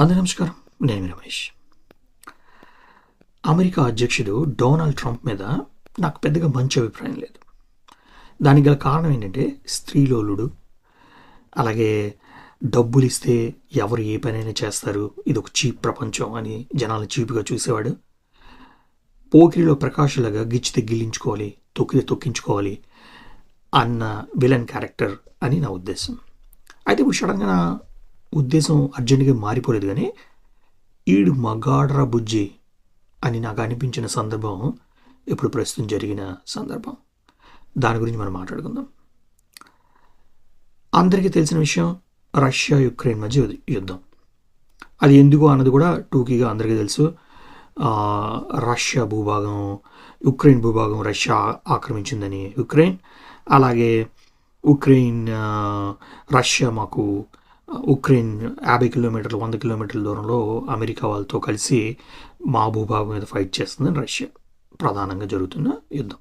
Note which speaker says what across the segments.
Speaker 1: అందరి నమస్కారం. నేను రమేష్. అమెరికా అధ్యక్షుడు డొనాల్డ్ ట్రంప్ మీద నాకు పెద్దగా మంచి అభిప్రాయం లేదు. దానికి గల కారణం ఏంటంటే స్త్రీలోలుడు అలాగే డబ్బులు ఇస్తే ఎవరు ఏ పనైనా చేస్తారు. ఇది ఒక చీప్ ప్రపంచం అని జనాలు చీప్గా చూసేవాడు. పోకిరిలో ప్రకాశలాగా గిచ్చితే గిల్లించుకోవాలి తొక్కితే తొక్కించుకోవాలి అన్న విలన్ క్యారెక్టర్ అని నా ఉద్దేశం. అయితే ఇప్పుడు సడన్గా ఉద్దేశం అర్జెంటుగా మారిపోలేదు కానీ ఈడు మగాడ్రా బుజ్జి అని నాకు అనిపించిన సందర్భం ఇప్పుడు ప్రస్తుతం జరిగిన సందర్భం. దాని గురించి మనం మాట్లాడుకుందాం. అందరికీ తెలిసిన విషయం రష్యా యుక్రెయిన్ మధ్య యుద్ధం అది ఎందుకు అన్నది కూడా టూకీగా అందరికీ తెలుసు. రష్యా భూభాగం ఉక్రెయిన్ భూభాగం రష్యా ఆక్రమించిందని ఉక్రెయిన్ అలాగే ఉక్రెయిన్ రష్యా మాకు ఉక్రెయిన్ యాభై కిలోమీటర్లు వంద కిలోమీటర్ల దూరంలో అమెరికా వాళ్ళతో కలిసి మా భూభాగం మీద ఫైట్ చేస్తుందని రష్యా ప్రధానంగా జరుగుతున్న యుద్ధం.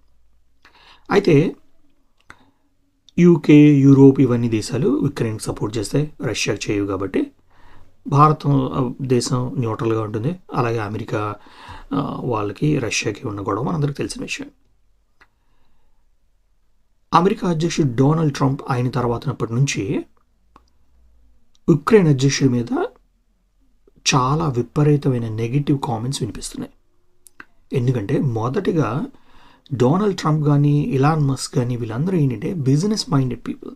Speaker 1: అయితే యూకే యూరోప్ ఇవన్నీ దేశాలు ఉక్రెయిన్కి సపోర్ట్ చేస్తే రష్యా చేయవు కాబట్టి భారతం దేశం న్యూట్రల్గా ఉంటుంది. అలాగే అమెరికా వాళ్ళకి రష్యాకి ఉన్న గొడవ మనందరికి తెలిసిన విషయం. అమెరికా అధ్యక్షుడు డొనాల్డ్ ట్రంప్ అయిన తర్వాతనప్పటి నుంచి ఉక్రెయిన్ అధ్యక్షుడి మీద చాలా విపరీతమైన నెగిటివ్ కామెంట్స్ వినిపిస్తున్నాయి. ఎందుకంటే మొదటిగా డొనాల్డ్ ట్రంప్ కానీ ఇలాన్ మస్క్ కానీ వీళ్ళందరూ ఏంటంటే బిజినెస్ మైండెడ్ పీపుల్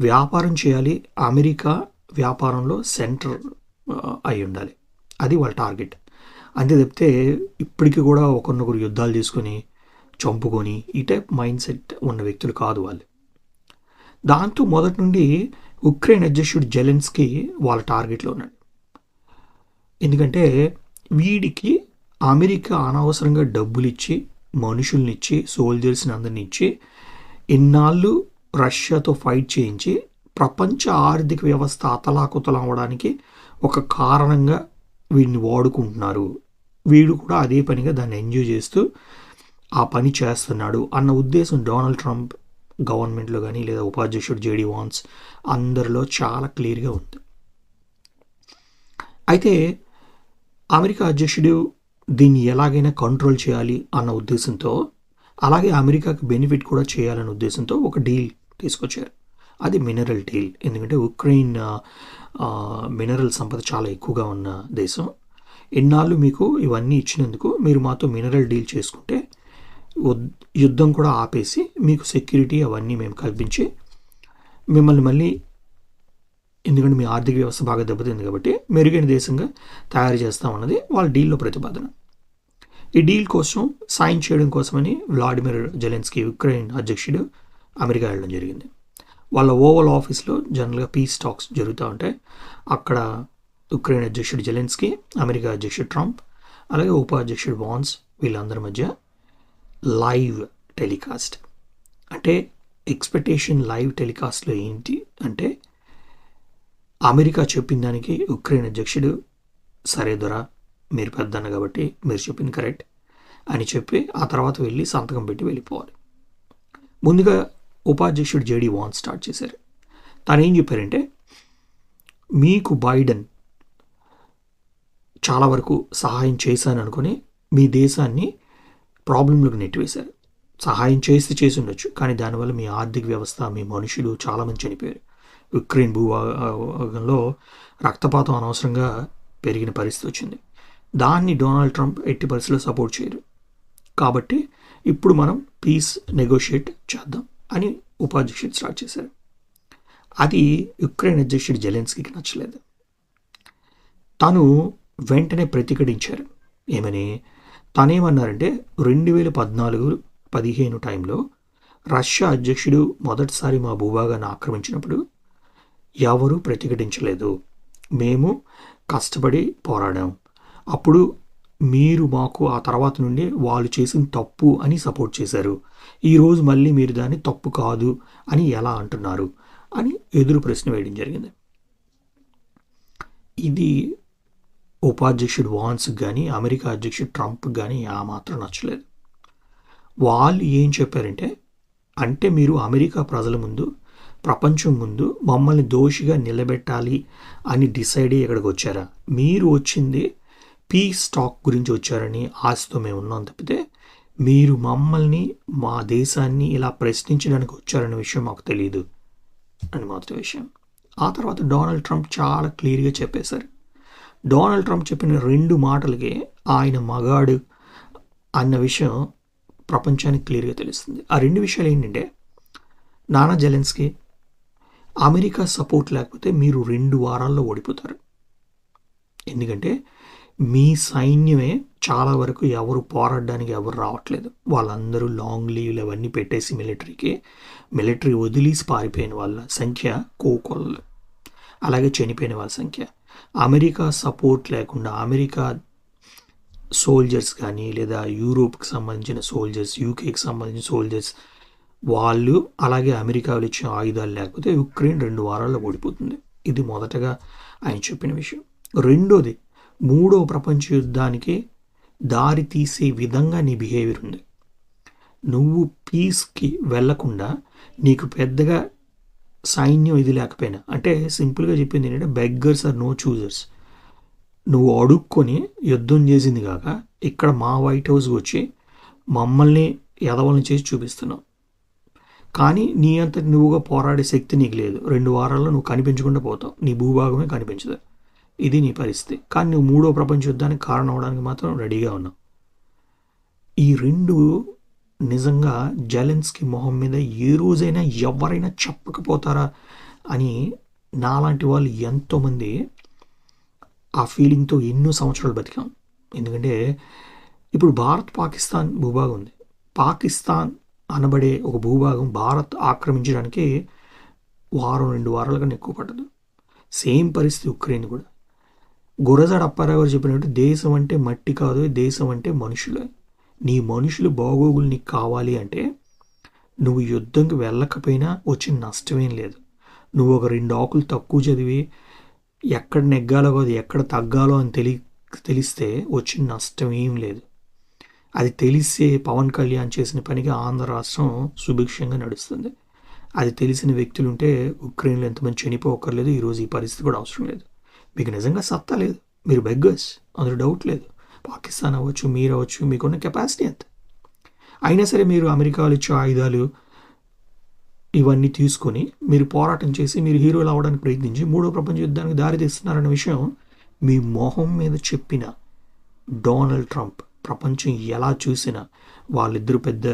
Speaker 1: వ్యాపారం చేయాలి అమెరికా వ్యాపారంలో సెంటర్ అయి ఉండాలి. అది వాళ్ళ టార్గెట్ అంతే తప్పితే ఇప్పటికీ కూడా ఒకరినొకరు యుద్ధాలు చేసుకొని చంపుకొని ఈ టైప్ మైండ్ సెట్ ఉన్న వ్యక్తులు కాదు వాళ్ళు. దాంతో మొదటి నుండి ఉక్రెయిన్ అధ్యక్షుడు జెలెన్స్కి వాళ్ళ టార్గెట్లో ఉన్నాడు. ఎందుకంటే వీడికి అమెరికా అనవసరంగా డబ్బులు ఇచ్చి మనుషుల్నిచ్చి సోల్జర్స్ని అందరిని ఇచ్చి ఇన్నాళ్ళు రష్యాతో ఫైట్ చేయించి ప్రపంచ ఆర్థిక వ్యవస్థ అతలాకుతలం అవ్వడానికి ఒక కారణంగా వీడిని వాడుకుంటున్నారు. వీడు కూడా అదే పనిగా దాన్ని ఎంజాయ్ చేస్తూ ఆ పని చేస్తున్నాడు అన్న ఉద్దేశం డొనాల్డ్ ట్రంప్ గవర్నమెంట్లో కానీ లేదా ఉపాధ్యక్షుడు జేడీ వాన్స్ అందరిలో చాలా క్లియర్గా ఉంది. అయితే అమెరికా అధ్యక్షుడు దీన్ని ఎలాగైనా కంట్రోల్ చేయాలి అన్న ఉద్దేశంతో అలాగే అమెరికాకి బెనిఫిట్ కూడా చేయాలన్న ఉద్దేశంతో ఒక డీల్ తీసుకొచ్చారు. అది మినరల్ డీల్. ఎందుకంటే ఉక్రెయిన్ మినరల్ సంపద చాలా ఎక్కువగా ఉన్న దేశం. ఎన్నాళ్ళు మీకు ఇవన్నీ ఇచ్చినందుకు మీరు మాతో మినరల్ డీల్ చేసుకుంటే యుద్ధం కూడా ఆపేసి మీకు సెక్యూరిటీ అవన్నీ మేము కల్పించి మిమ్మల్ని మళ్ళీ ఎందుకంటే మీ ఆర్థిక వ్యవస్థ బాగా దెబ్బతింది కాబట్టి మెరుగైన దేశంగా తయారు చేస్తామన్నది వాళ్ళ డీల్లో ప్రతిపాదన. ఈ డీల్ కోసం సాయం చేయడం కోసమని వ్లాడిమిర్ జెలెన్స్కీ ఉక్రెయిన్ అధ్యక్షుడు అమెరికా వెళ్ళడం జరిగింది. వాళ్ళ ఓవల్ ఆఫీస్లో జనరల్గా పీస్ టాక్స్ జరుగుతూ ఉంటాయి. అక్కడ ఉక్రెయిన్ అధ్యక్షుడు జెలెన్స్కీ అమెరికా అధ్యక్షుడు ట్రంప్ అలాగే ఉపాధ్యక్షుడు వాన్స్ వీళ్ళందరి మధ్య లైవ్ టెలికాస్ట్ అంటే ఎక్స్పెక్టేషన్ లైవ్ టెలికాస్ట్లో ఏంటి అంటే అమెరికా చెప్పిన దానికి ఉక్రెయిన్ అధ్యక్షుడు సరే దొరా మీరు పెద్దన్న కాబట్టి మీరు చెప్పింది కరెక్ట్ అని చెప్పి ఆ తర్వాత వెళ్ళి సంతకం పెట్టి వెళ్ళిపోవాలి. ముందుగా ఉపాధ్యక్షుడు జేడీ వాన్ స్టార్ట్ చేశారు. తను ఏం చెప్పారంటే మీకు బైడెన్ చాలా వరకు సహాయం చేశాను అనుకుని మీ దేశాన్ని ప్రాబ్లంలకు నెట్టివేశారు. సహాయం చేసి చేసి ఉండొచ్చు కానీ దానివల్ల మీ ఆర్థిక వ్యవస్థ మీ మనుషులు చాలామంది చనిపోయారు. యుక్రెయిన్ భూభాగంలో రక్తపాతం అనవసరంగా పెరిగిన పరిస్థితి వచ్చింది. దాన్ని డొనాల్డ్ ట్రంప్ ఎట్టి పరిస్థితుల్లో సపోర్ట్ చేయరు. కాబట్టి ఇప్పుడు మనం పీస్ నెగోషియేట్ చేద్దాం అని ఉపాధ్యక్షుడు స్టార్ట్ చేశారు. అది యుక్రెయిన్ అధ్యక్షుడు జెలెన్స్కీకి నచ్చలేదు. తను వెంటనే ప్రతిఘటించారు. ఏమని? తనేమన్నారంటే రెండు వేల పద్నాలుగు పదిహేను టైంలో రష్యా అధ్యక్షుడు మొదటిసారి మా భూభాగాన్ని ఆక్రమించినప్పుడు ఎవరూ ప్రతిఘటించలేదు. మేము కష్టపడి పోరాడాం. అప్పుడు మీరు మాకు ఆ తర్వాత నుండి వాళ్ళు చేసిన తప్పు అని సపోర్ట్ చేశారు. ఈరోజు మళ్ళీ మీరు దాన్ని తప్పు కాదు అని ఎలా అంటున్నారు అని ఎదురు ప్రశ్న వేయడం జరిగింది. ఇది ఉపాధ్యక్షుడు వాన్స్ కానీ అమెరికా అధ్యక్షుడు ట్రంప్ కానీ ఆ మాత్రం నచ్చలేదు. వాళ్ళు ఏం చెప్పారంటే అంటే మీరు అమెరికా ప్రజల ముందు ప్రపంచం ముందు మమ్మల్ని దోషిగా నిలబెట్టాలి అని డిసైడ్ అయ్యి ఇక్కడికి వచ్చారా? మీరు వచ్చింది పీస్ స్టాక్ గురించి వచ్చారని ఆశతో మేము ఉన్నాం తప్పితే మీరు మమ్మల్ని మా దేశాన్ని ఇలా ప్రశ్నించడానికి వచ్చారనే విషయం మాకు తెలియదు అని మొదటి విషయం. ఆ తర్వాత డొనాల్డ్ ట్రంప్ చాలా క్లియర్గా చెప్పేశారు. డొనాల్డ్ ట్రంప్ చెప్పిన రెండు మాటలకి ఆయన మగాడు అన్న విషయం ప్రపంచానికి క్లియర్గా తెలుస్తుంది. ఆ రెండు విషయాలు ఏంటంటే నానా జెలెన్స్కి అమెరికా సపోర్ట్ లేకపోతే మీరు రెండు వారాల్లో ఓడిపోతారు. ఎందుకంటే మీ సైన్యమే చాలా వరకు ఎవరు పోరాడడానికి ఎవరు రావట్లేదు. వాళ్ళందరూ లాంగ్ లీవ్లు అవన్నీ పెట్టేసి మిలిటరీకి మిలిటరీ వదిలేసి పారిపోయిన వాళ్ళ సంఖ్య కోకొల్లలు అలాగే చనిపోయిన వాళ్ళ సంఖ్య. అమెరికా సపోర్ట్ లేకుండా అమెరికా సోల్జర్స్ కానీ లేదా యూరోప్కి సంబంధించిన సోల్జర్స్ యూకేకి సంబంధించిన సోల్జర్స్ వాళ్ళు అలాగే అమెరికాలో ఇచ్చిన ఆయుధాలు లేకపోతే యుక్రెయిన్ రెండు వారాల్లో ఓడిపోతుంది. ఇది మొదటగా ఆయన చెప్పిన విషయం. రెండోది మూడో ప్రపంచ యుద్ధానికి దారి తీసే విధంగా నీ బిహేవియర్ ఉంది. నువ్వు పీస్కి వెళ్ళకుండా నీకు పెద్దగా సైన్యం ఇది లేకపోయినా. అంటే సింపుల్గా చెప్పింది ఏంటంటే బెగ్గర్స్ ఆర్ నో చూజర్స్ నువ్వు అడుక్కొని యుద్ధం చేసింది కాక ఇక్కడ మా వైట్ హౌస్కి వచ్చి మమ్మల్ని ఎదవల్ని చేసి చూపిస్తున్నావు. కానీ నీ అంత నువ్వుగా పోరాడే శక్తి నీకు లేదు. రెండు వారాల్లో నువ్వు కనిపించకుండా పోతావు. నీ భూభాగమే కనిపించదు. ఇది నీ పరిస్థితి. కానీ నువ్వు మూడో ప్రపంచ యుద్ధానికి కారణం అవడానికి మాత్రం రెడీగా ఉన్నావు. ఈ రెండు నిజంగా జెలెన్స్కి మొహం మీద ఏ రోజైనా ఎవరైనా చెప్పకపోతారా అని నాలాంటి వాళ్ళు ఎంతోమంది ఆ ఫీలింగ్తో ఎన్నో సంవత్సరాలు బతికాం. ఎందుకంటే ఇప్పుడు భారత్ పాకిస్తాన్ భూభాగం ఉంది. పాకిస్తాన్ అనబడే ఒక భూభాగం భారత్ ఆక్రమించడానికి వారం రెండు వారాల కన్నా ఎక్కువ పట్టదు. సేమ్ పరిస్థితి ఉక్రెయిన్ కూడా. గురజాడ అప్పారావు గారు చెప్పినట్టు దేశం అంటే మట్టి కాదు దేశం అంటే మనుషులే. నీ మనుషులు బాగోగులు నీకు కావాలి అంటే నువ్వు యుద్ధంకి వెళ్ళకపోయినా వచ్చిన నష్టమేం లేదు. నువ్వు ఒక రెండు ఆకులు తక్కువ చదివి ఎక్కడ నెగ్గాలో కాదు ఎక్కడ తగ్గాలో అని తెలి తెలిస్తే వచ్చిన నష్టం ఏం లేదు. అది తెలిసే పవన్ కళ్యాణ్ చేసిన పనికి ఆంధ్ర రాష్ట్రం సుభిక్షంగా నడుస్తుంది. అది తెలిసిన వ్యక్తులు ఉంటే ఉక్రెయిన్లో ఎంతమంది చనిపోకర్లేదు ఈరోజు ఈ పరిస్థితి కూడా అవసరం లేదు. మీకు నిజంగా సత్తా లేదు. మీరు బెగ్గర్స్. అందులో డౌట్ లేదు. పాకిస్తాన్ అవ్వచ్చు మీరు అవ్వచ్చు మీకున్న కెపాసిటీ ఎంత? అయినా సరే మీరు అమెరికాలో ఇచ్చే ఆయుధాలు ఇవన్నీ తీసుకొని మీరు పోరాటం చేసి మీరు హీరోలు అవ్వడానికి ప్రయత్నించి మూడో ప్రపంచ యుద్ధానికి దారి తీస్తున్నారన్న విషయం మీ మొహం మీద చెప్పిన డొనాల్డ్ ట్రంప్ ప్రపంచం ఎలా చూసినా వాళ్ళిద్దరు పెద్ద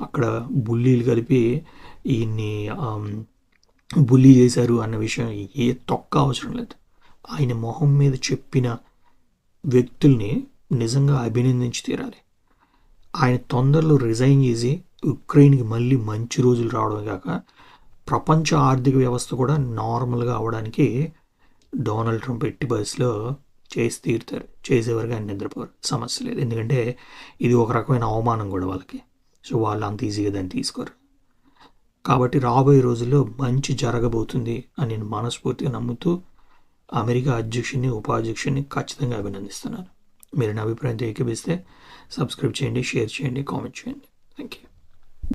Speaker 1: అక్కడ బుల్లీలు కలిపి ఈయన్ని బుల్లీ చేశారు అన్న విషయం ఏ తొక్క అవసరం లేదు. ఆయన మొహం మీద చెప్పిన వ్యక్తుల్ని నిజంగా అభినందించి తీరాలి. ఆయన తొందరలో రిజైన్ చేసి ఉక్రెయిన్కి మళ్ళీ మంచి రోజులు రావడం కాక ప్రపంచ ఆర్థిక వ్యవస్థ కూడా నార్మల్గా అవడానికి డొనాల్డ్ ట్రంప్ ఎట్టి బస్సులో చేసి తీరుతారు. చేసేవారు ఆయన నిద్రపోరు. సమస్య లేదు. ఎందుకంటే ఇది ఒక రకమైన అవమానం కూడా వాళ్ళకి. సో వాళ్ళు అంత ఈజీగా దాన్ని తీసుకోరు. కాబట్టి రాబోయే రోజుల్లో మంచి జరగబోతుంది అని నేను మనస్ఫూర్తిగా నమ్ముతూ అమెరికా అధ్యక్షుడిని ఉపాధ్యక్షుడిని ఖచ్చితంగా అభినందిస్తున్నాను. మీరు నా అభిప్రాయంతో ఏకీపిస్తే సబ్స్క్రైబ్ చేయండి షేర్ చేయండి కామెంట్ చేయండి థ్యాంక్ యూ